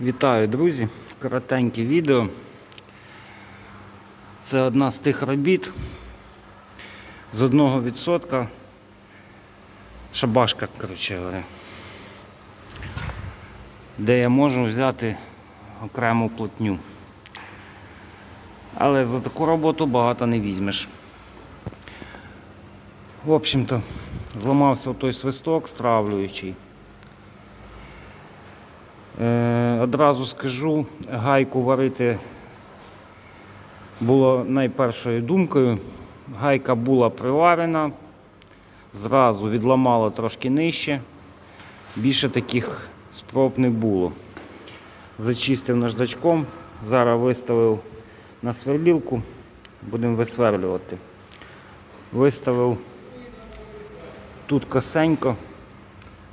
Вітаю, друзі! Коротеньке відео. Це одна з тих робіт з одного відсотка. Шабашка, коротше говоря. Де я можу взяти окрему платню. Але за таку роботу багато не візьмеш. В общем-то, зламався той свисток стравлюючий. Е, одразу скажу, гайку варити було найпершою думкою. Гайка була приварена, зразу відламала трошки нижче. Більше таких спроб не було. Зачистив наждачком, зараз виставив на сверлілку, будемо висверлювати. Виставив тут косенько.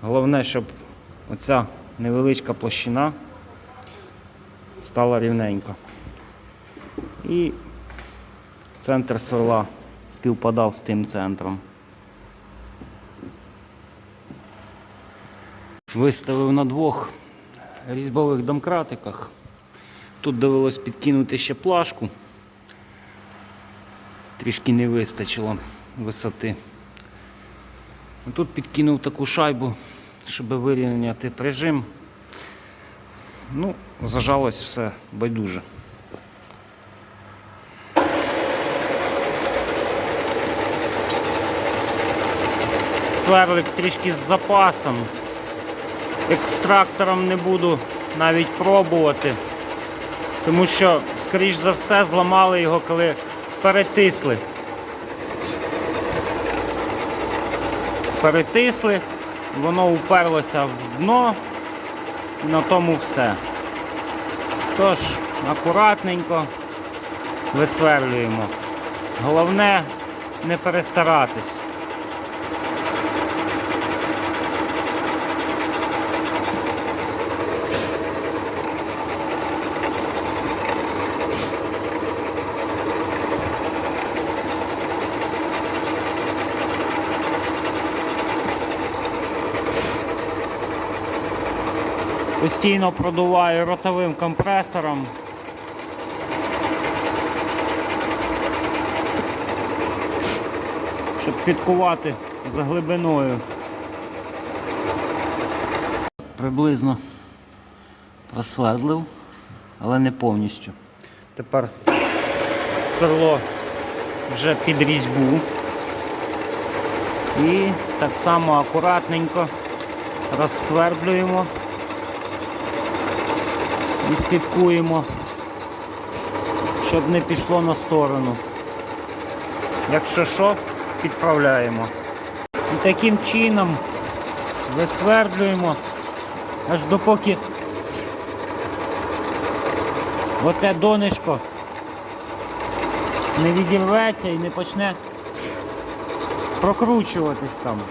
Головне, щоб оця невеличка площина стала рівненько. І центр сверла співпадав з тим центром. Виставив на двох різьбових домкратиках. Тут довелось підкинути ще плашку. Трішки не вистачило висоти. Тут підкинув таку шайбу, щоб вирівняти прижим. Ну, зажалось все байдуже. Сверлик трішки з запасом. Екстрактором не буду навіть пробувати, тому що, скоріш за все, зламали його, коли перетисли. Перетисли, воно уперлося в дно, і на тому все. Тож, акуратненько висверлюємо. Головне не перестаратись. Постійно продуваю ротовим компресором. Щоб слідкувати за глибиною. Приблизно просвердлив, але не повністю. Тепер сверло вже під різьбу. І так само акуратненько розсвердлюємо і слідкуємо, щоб не пішло на сторону. Якщо що, підправляємо. І таким чином висвердлюємо, аж допоки оте донишко не відірветься і не почне прокручуватись там.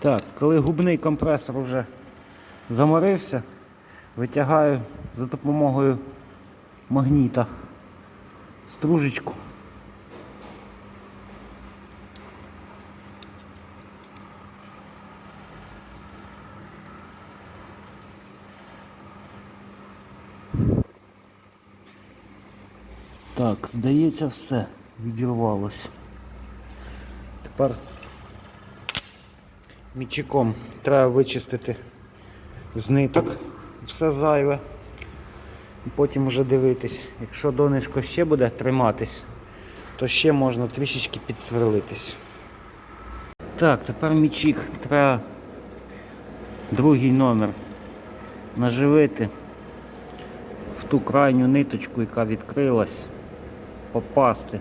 Так, коли губний компресор вже заморився, витягаю за допомогою магніта стружечку. Так, здається, все відірвалось. Тепер Мічиком треба вичистити з ниток все зайве. Потім вже дивитись. Якщо донишко ще буде триматись, то ще можна трішечки підсверлитись. Так, тепер мічик треба другий номер наживити в ту крайню ниточку, яка відкрилась, попасти.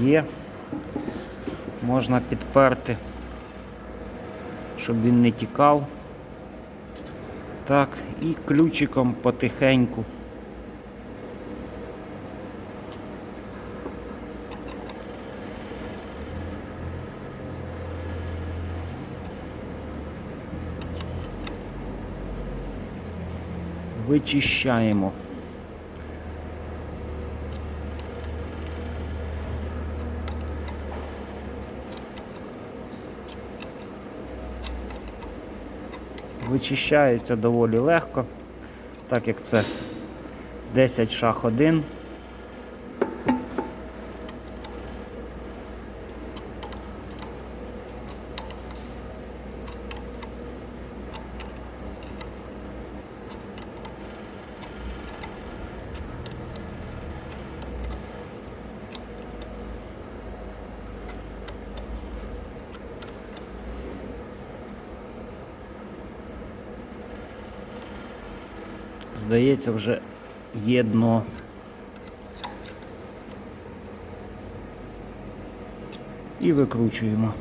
Є можна підперти, щоб він не тікав. Так, і ключиком потихеньку. вичищаємо. Вичищається доволі легко, так як це 10 шах 1. Здається, вже є дно. І викручуємо.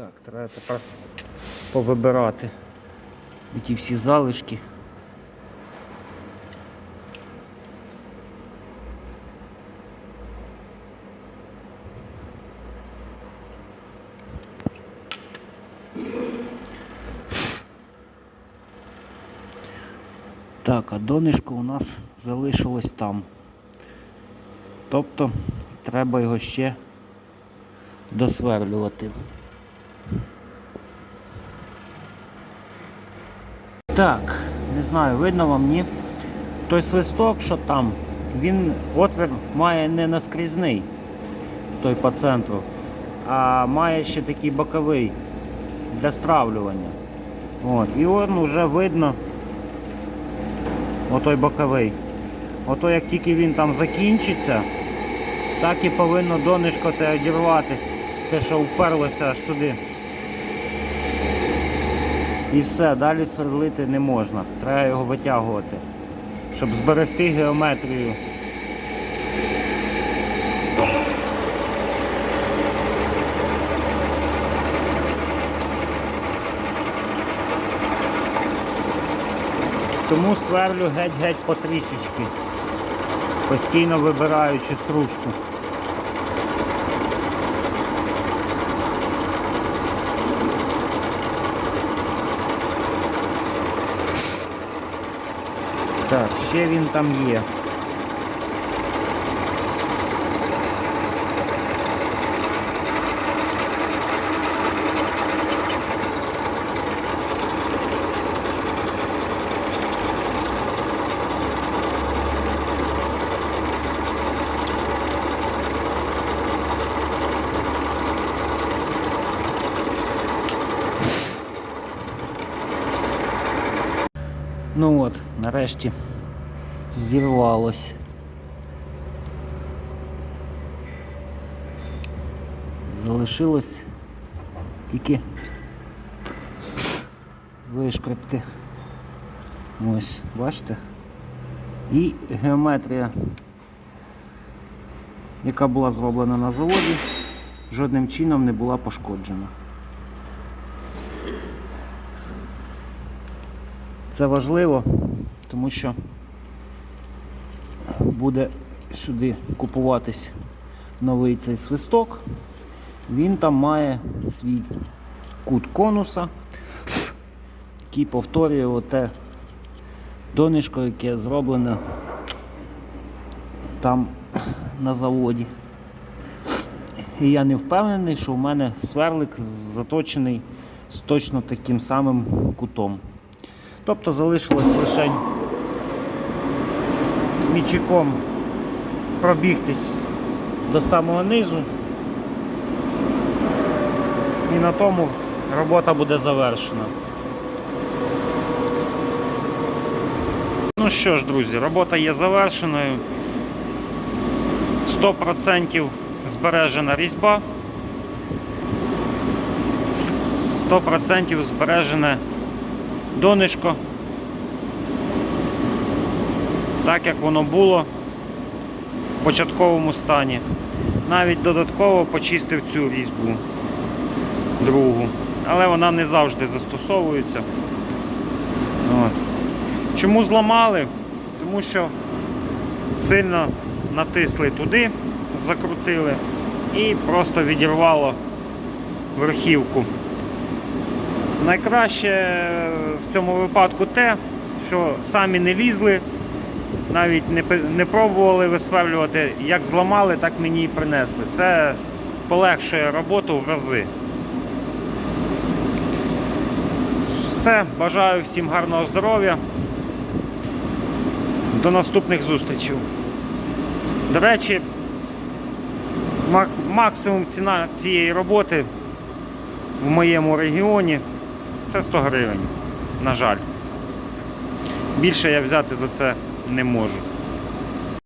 Так, треба тепер повибирати ті всі залишки. Так, а донишко у нас залишилось там. Тобто треба його ще досверлювати. Так, не знаю, видно вам ні. Той свисток, що там, він отвір має не наскрізний, той по центру, а має ще такий боковий для стравлювання. От, і он вже видно отой боковий. Ото як тільки він там закінчиться, так і повинно донишко те одірватись, те, що вперлося аж туди. І все, далі сверлити не можна. Треба його витягувати, щоб зберегти геометрію. Тому сверлю геть-геть потрішечки, постійно вибираючи стружку. Так, ще він там є. Ну от, нарешті Зірвалось. Залишилось тільки вишкребти. Ось, бачите? І геометрія, яка була зроблена на заводі, жодним чином не була пошкоджена. Це важливо, тому що буде сюди купуватись новий цей свисток. Він там має свій кут конуса, який повторює оте донишко, яке зроблене там на заводі. І я не впевнений, що в мене сверлик заточений з точно таким самим кутом. Тобто залишилось лише мічиком пробігтись до самого низу. І на тому робота буде завершена. Ну що ж, друзі, робота є завершеною. 100% збережена різьба. 100% збережене донишко. Так як воно було в початковому стані. Навіть додатково почистив цю різьбу другу. Але вона не завжди застосовується. От. Чому зламали? Тому що сильно натисли туди, закрутили і просто відірвало верхівку. Найкраще в цьому випадку те, що самі не лізли, навіть не, не пробували висверлювати. Як зламали, так мені і принесли. Це полегшує роботу в рази. Все, бажаю всім гарного здоров'я. До наступних зустрічей. До речі, максимум ціна цієї роботи в моєму регіоні це 100 гривень. На жаль. Більше я взяти за це не можу.